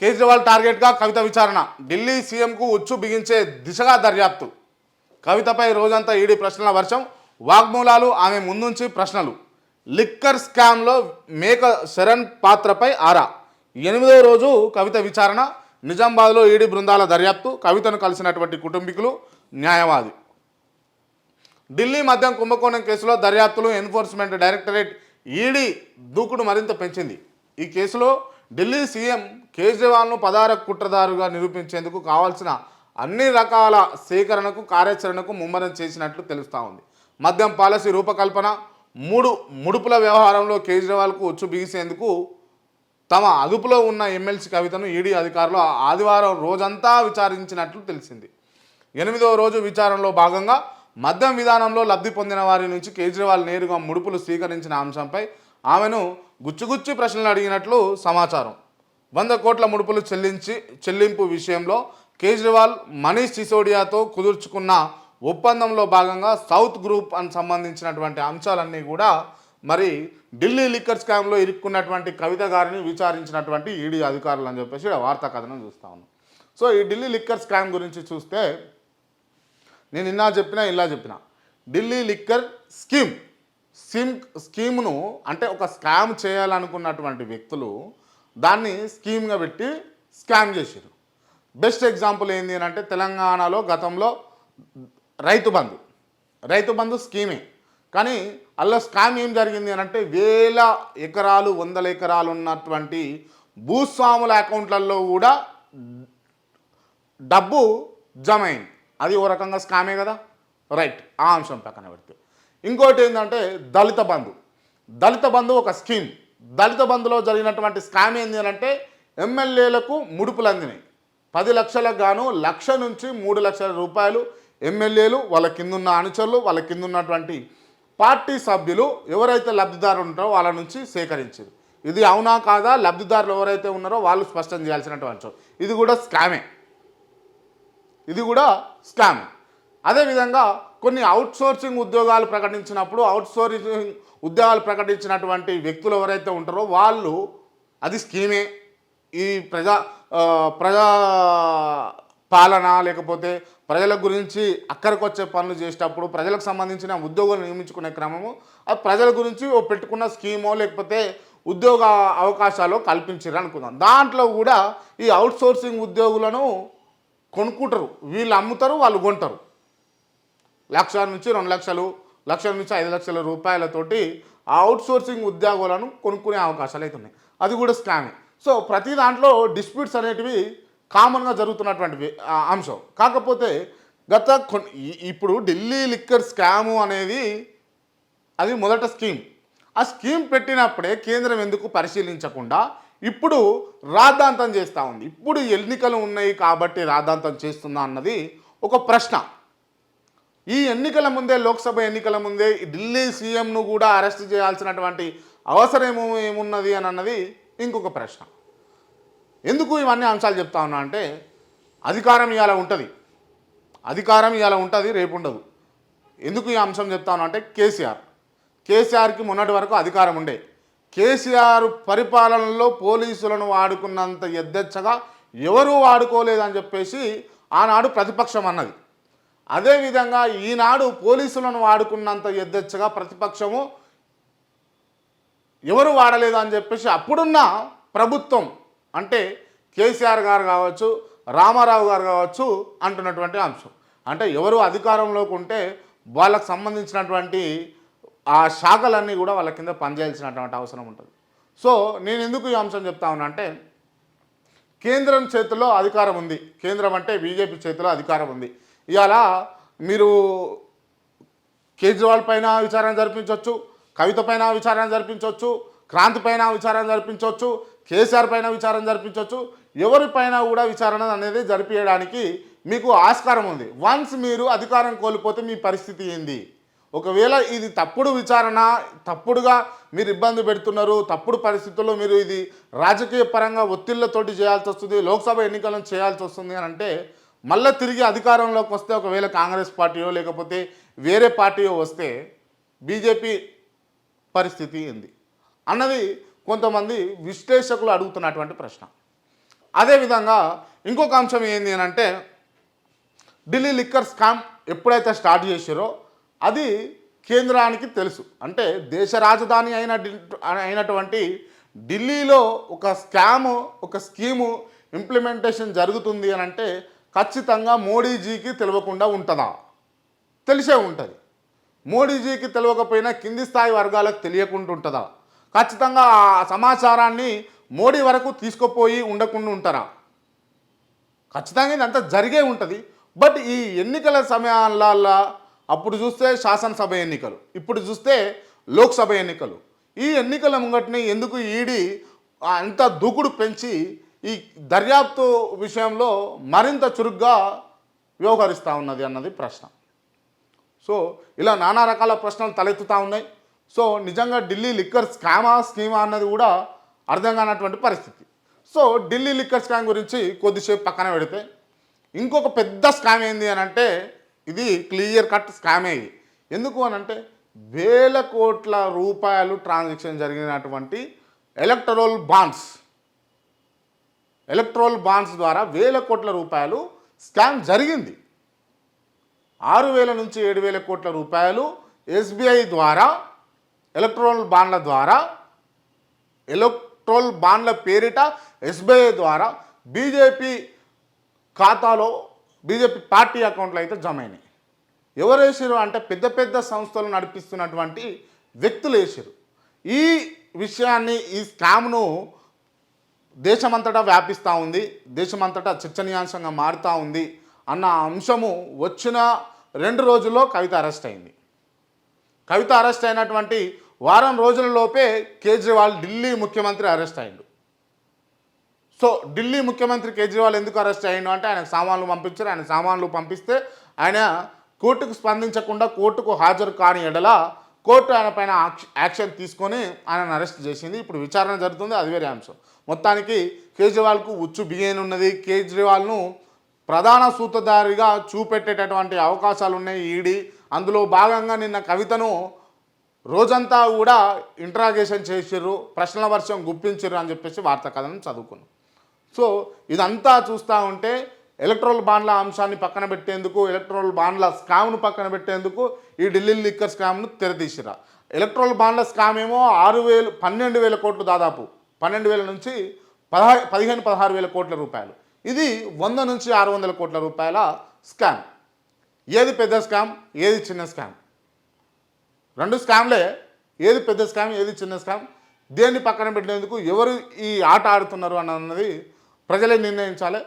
కేజ్రీవాల్ టార్గెట్గా కవిత విచారణ. ఢిల్లీ సీఎంకు ఉచ్చు బిగించే దిశగా దర్యాప్తు. కవితపై రోజంతా ఈడీ ప్రశ్నల వర్షం వాగ్మూలాలు ఆమె ముందుంచి ప్రశ్నలు. లిక్కర్ స్కామ్లో మేక శరణ్ పాత్రపై ఆరా. ఎనిమిదో రోజు కవిత విచారణ. నిజామాబాద్లో ఈడీ బృందాల దర్యాప్తు కవితను కలిసినటువంటి కుటుంబీకులు న్యాయవాది. ఢిల్లీ మద్యం కుంభకోణం కేసులో దర్యాప్తులు ఎన్ఫోర్స్మెంట్ డైరెక్టరేట్ ఈడీ దూకుడు మరింత పెంచింది. ఈ కేసులో ఢిల్లీ సీఎం కేజ్రీవాల్ను పదార కుట్రదారుగా నిరూపించేందుకు కావాల్సిన అన్ని రకాల సేకరణకు కార్యాచరణకు ముమ్మరం చేసినట్లు తెలుస్తూ ఉంది. మద్యం పాలసీ రూపకల్పన మూడు ముడుపుల వ్యవహారంలో కేజ్రీవాల్కు ఉచ్చు బిగిసేందుకు తమ అదుపులో ఉన్న ఎమ్మెల్సీ కవితను ఈడీ అధికారులు ఆదివారం రోజంతా విచారించినట్లు తెలిసింది. ఎనిమిదవ రోజు విచారణలో భాగంగా మద్యం విధానంలో లబ్ధి పొందిన వారి నుంచి కేజ్రీవాల్ నేరుగా ముడుపులు స్వీకరించిన అంశంపై ఆమెను గుచ్చుగుచ్చి ప్రశ్నలు అడిగినట్లు సమాచారం. వంద కోట్ల ముడుపులు చెల్లించి చెల్లింపు విషయంలో కేజ్రీవాల్ మనీష్ సిసోడియాతో కుదుర్చుకున్న ఒప్పందంలో భాగంగా సౌత్ గ్రూప్ అని సంబంధించినటువంటి అంశాలన్నీ కూడా మరి ఢిల్లీ లిక్కర్ స్కామ్లో ఇరుక్కున్నటువంటి కవిత గారిని విచారించినటువంటి ఈడీ అధికారులు అని చెప్పేసి వార్తా కథనం చూస్తా ఉన్నాం. సో ఈ ఢిల్లీ లిక్కర్ స్కామ్ గురించి చూస్తే నేను ఇన్నా చెప్పినా ఇలా చెప్పిన. ఢిల్లీ లిక్కర్ స్కీమ్ స్కీమ్ స్కీమ్ను అంటే ఒక స్కామ్ చేయాలనుకున్నటువంటి వ్యక్తులు దాన్ని స్కీమ్గా పెట్టి స్కామ్ చేశారు బెస్ట్ ఎగ్జాంపుల్ ఏంది అని అంటే తెలంగాణలో గతంలో రైతు బంధు. రైతు బంధు స్కీమే కానీ అందులో స్కామ్ ఏం జరిగింది అని అంటే వేల ఎకరాలు వందల ఎకరాలు ఉన్నటువంటి భూస్వాముల అకౌంట్లలో కూడా డబ్బు జమ అయింది అది ఓ రకంగా స్కామే కదా? రైట్ ఆ అంశం పక్కన పెడితే. ఇంకోటి ఏంటంటే దళిత బంధు. దళిత బంధు ఒక స్కీమ్ దళిత బంధులో జరిగినటువంటి స్కామ్ ఏంది అని అంటే ఎమ్మెల్యేలకు ముడుపులు అందినాయి. పది లక్షలకు గాను లక్ష నుంచి మూడు లక్షల రూపాయలు ఎమ్మెల్యేలు వాళ్ళ కిందున్న అనుచరులు వాళ్ళ కింద ఉన్నటువంటి పార్టీ సభ్యులు ఎవరైతే లబ్ధిదారులు ఉంటారో వాళ్ళ నుంచి సేకరించారు. ఇది అవునా కాదా లబ్ధిదారులు ఎవరైతే ఉన్నారో వాళ్ళు స్పష్టం చేయాల్సినటువంటి ఇది కూడా స్కామే. ఇది కూడా స్కామ్. అదేవిధంగా కొన్ని అవుట్సోర్సింగ్ ఉద్యోగాలు ప్రకటించినప్పుడు అవుట్సోర్సింగ్ ఉద్యోగాలు ప్రకటించినటువంటి వ్యక్తులు ఎవరైతే ఉంటారో వాళ్ళు అది స్కీమే ఈ ప్రజా ప్రజా పాలన లేకపోతే ప్రజల గురించి అక్కడికి వచ్చే పనులు చేసేటప్పుడు ప్రజలకు సంబంధించిన ఉద్యోగులు నియమించుకునే క్రమము అది ప్రజల గురించి ఓ పెట్టుకున్న స్కీమో లేకపోతే ఉద్యోగ అవకాశాలు కల్పించారు అనుకుందాం. దాంట్లో కూడా ఈ అవుట్సోర్సింగ్ ఉద్యోగులను కొనుక్కుంటారు. వీళ్ళు అమ్ముతారు వాళ్ళు కొంటారు. లక్ష నుంచి రెండు లక్షలు లక్షల నుంచి ఐదు లక్షల రూపాయలతోటి ఆ అవుట్సోర్సింగ్ ఉద్యోగాలను కొనుక్కునే అవకాశాలు అయితే ఉన్నాయి. అది కూడా స్కామే సో ప్రతి దాంట్లో డిస్ప్యూట్స్ అనేటివి కామన్గా జరుగుతున్నటువంటివి అంశం. కాకపోతే గత కొన్ని ఇప్పుడు ఢిల్లీ లిక్కర్ స్కాము అనేది అది మొదట స్కీమ్ ఆ స్కీమ్ పెట్టినప్పుడే కేంద్రం ఎందుకు పరిశీలించకుండా ఇప్పుడు రాద్ధాంతం చేస్తూ ఉంది. ఇప్పుడు ఎన్నికలు ఉన్నాయి కాబట్టి రాద్ధాంతం చేస్తుందా అన్నది ఒక ప్రశ్న. ఈ ఎన్నికల ముందే లోక్సభ ఎన్నికల ముందే ఢిల్లీ సీఎంను కూడా అరెస్ట్ చేయాల్సినటువంటి అవసరం ఏమో ఏమున్నది అని అన్నది ఇంకొక ప్రశ్న. ఎందుకు ఇవన్నీ అంశాలు చెప్తా ఉన్నా అంటే అధికారం ఇవాళ ఉంటుంది. అధికారం ఇవాళ ఉంటుంది రేపు ఉండదు ఎందుకు ఈ అంశం చెప్తాను అంటే కేసీఆర్. కేసీఆర్కి మొన్నటి వరకు అధికారం ఉండే. కేసీఆర్ పరిపాలనలో పోలీసులను వాడుకున్నంత ఎద్దెచ్చగా ఎవరూ వాడుకోలేదని చెప్పేసి ఆనాడు ప్రతిపక్షం అన్నది. అదేవిధంగా ఈనాడు పోలీసులను వాడుకున్నంత ఎద్దెచ్చగా ప్రతిపక్షము ఎవరు వాడలేదు అని చెప్పేసి అప్పుడున్న ప్రభుత్వం అంటే కేసీఆర్ గారు కావచ్చు రామారావు గారు కావచ్చు అంటున్నటువంటి అంశం. అంటే ఎవరు అధికారంలోకి ఉంటే వాళ్ళకు సంబంధించినటువంటి ఆ శాఖలన్నీ కూడా వాళ్ళ కింద పనిచేయాల్సినటువంటి అవసరం ఉంటుంది. సో నేను ఎందుకు ఈ అంశం చెప్తా ఉన్నా అంటే కేంద్రం చేతిలో అధికారం ఉంది. కేంద్రం అంటే బీజేపీ చేతిలో అధికారం ఉంది. ఇవాళ మీరు కేజ్రీవాల్ పైన విచారణ జరిపించవచ్చు కవిత పైన విచారణ జరిపించవచ్చు క్రాంతి పైన విచారణ జరిపించవచ్చు కేసీఆర్ పైన విచారణ జరిపించవచ్చు ఎవరిపైన కూడా విచారణ అనేది జరిపించడానికి మీకు ఆస్కారం ఉంది. వన్స్ మీరు అధికారం కోల్పోతే మీ పరిస్థితి ఏంది? ఒకవేళ ఇది తప్పుడు విచారణ తప్పుడుగా మీరు ఇబ్బంది పెడుతున్నారు తప్పుడు పరిస్థితుల్లో మీరు ఇది రాజకీయ పరంగా ఒత్తిళ్ళతోటి చేయాల్సి వస్తుంది లోక్సభ ఎన్నికలను చేయాల్సి వస్తుంది అని అంటే మళ్ళీ తిరిగి అధికారంలోకి వస్తే ఒకవేళ కాంగ్రెస్ పార్టీయో లేకపోతే వేరే పార్టీయో వస్తే బీజేపీ పరిస్థితి ఏంది? అన్నది కొంతమంది విశ్లేషకులు అడుగుతున్నటువంటి ప్రశ్న. అదేవిధంగా ఇంకొక అంశం ఏంది అని అంటే ఢిల్లీ లిక్కర్ స్కామ్ ఎప్పుడైతే స్టార్ట్ చేసారో అది కేంద్రానికి తెలుసు. అంటే దేశ రాజధాని అయిన అయినటువంటి ఢిల్లీలో ఒక స్కామ్ ఒక స్కీము ఇంప్లిమెంటేషన్ జరుగుతుంది అని అంటే ఖచ్చితంగా మోడీజీకి తెలియకుండా ఉంటుందా? తెలిసే ఉంటుంది. మోడీజీకి తెలియకపోయినా కింది స్థాయి వర్గాలకు తెలియకుండా ఉంటుందా? ఖచ్చితంగా ఆ సమాచారాన్ని మోడీ వరకు తీసుకుపోయి ఉండకుండా ఉంటారా? ఖచ్చితంగా ఇదంతా జరిగే ఉంటుంది. బట్ ఈ ఎన్నికల సమయాలలో అప్పుడు చూస్తే శాసనసభ ఎన్నికలు ఇప్పుడు చూస్తే లోక్సభ ఎన్నికలు. ఈ ఎన్నికల ముంగటిని ఎందుకు ఈడీ అంత దూకుడు పెంచి ఈ దర్యాప్తు విషయంలో మరింత చురుగ్గా వ్యవహరిస్తూ ఉన్నది అన్నది ప్రశ్న. సో ఇలా నానా రకాల ప్రశ్నలు తలెత్తుతూ ఉన్నాయి. సో నిజంగా ఢిల్లీ లిక్కర్ స్కామా స్కీమా అన్నది కూడా అర్థం కానటువంటి పరిస్థితి. సో ఢిల్లీ లిక్కర్ స్కామ్ గురించి కొద్దిసేపు పక్కన పెడితే ఇంకొక పెద్ద స్కామ్ ఏంది అని అంటే ఇది క్లియర్ కట్ స్కామే ఇది. ఎందుకు అని అంటే వేల కోట్ల రూపాయలు ట్రాన్సాక్షన్ జరిగినటువంటి ఎలక్టరల్ బాండ్స్ ఎలక్ట్రోల్ బాండ్స్ ద్వారా వేల కోట్ల రూపాయలు స్కామ్ జరిగింది. ఆరు వేల నుంచి ఏడు వేల కోట్ల రూపాయలు ఎస్బీఐ ద్వారా ఎలక్ట్రోల్ బాండ్ల ద్వారా ఎలక్ట్రోల్ బాండ్ల పేరిట ఎస్బీఐ ద్వారా బీజేపీ ఖాతాలో బీజేపీ పార్టీ అకౌంట్లో అయితే జమ అయినాయి. ఎవరు వేసారు అంటే పెద్ద పెద్ద సంస్థలు నడిపిస్తున్నటువంటి వ్యక్తులు వేసారు ఈ విషయాన్ని ఈ స్కామ్ను దేశమంతటా వ్యాపిస్తూ ఉంది దేశమంతటా చర్చనీయాంశంగా మారుతూ ఉంది అన్న అంశము వచ్చిన రెండు రోజుల్లో కవిత అరెస్ట్ అయింది. కవిత అరెస్ట్ అయినటువంటి వారం రోజులలోపే కేజ్రీవాల్ ఢిల్లీ ముఖ్యమంత్రి అరెస్ట్ అయిండు. సో ఢిల్లీ ముఖ్యమంత్రి కేజ్రీవాల్ ఎందుకు అరెస్ట్ అయ్యిండు అంటే ఆయన సామాన్లు పంపించారు. ఆయన సామాన్లు పంపిస్తే ఆయన కోర్టుకు స్పందించకుండా కోర్టుకు హాజరు కాని ఎడల కోర్టు ఆయన పైన యాక్ష- యాక్షన్ తీసుకొని ఆయనను అరెస్ట్ చేసింది. ఇప్పుడు విచారణ జరుగుతుంది అది వేరే అంశం. మొత్తానికి కేజ్రీవాల్కు ఉచ్చు బిగేనున్నది కేజ్రీవాల్ను ప్రధాన సూత్రధారిగా చూపెట్టేటటువంటి అవకాశాలు ఉన్నాయి ఈడీ. అందులో భాగంగా నిన్న కవితను రోజంతా కూడా ఇంట్రాగేషన్ చేసిర్రు ప్రశ్నల వర్షం గుప్పించిర్రు అని చెప్పేసి వార్త కథనం చదువుకున్నాం. సో ఇదంతా చూస్తూ ఉంటే ఎలక్ట్రల్ బాండ్ల అంశాన్ని పక్కన పెట్టేందుకు ఎలక్ట్రల్ బాండ్ల స్కామ్ను పక్కన పెట్టేందుకు ఈ ఢిల్లీ లిక్కర్ స్కామ్ను తెరదీసిరా ఎలక్ట్రల్ బాండ్ల స్కామ్ ఏమో ఆరు వేలు పన్నెండు వేల కోట్లు దాదాపు. పన్నెండు వేల నుంచి పదహారు పదిహేను పదహారు వేల కోట్ల రూపాయలు. ఇది వంద నుంచి ఆరు వందల కోట్ల రూపాయల స్కామ్. ఏది పెద్ద స్కామ్? ఏది చిన్న స్కామ్? రెండు స్కామ్లే. ఏది పెద్ద స్కామ్? ఏది చిన్న స్కామ్? దేన్ని పక్కన పెట్టినందుకు ఎవరు ఈ ఆట ఆడుతున్నారు అన్నది ప్రజలే నిర్ణయించాలి.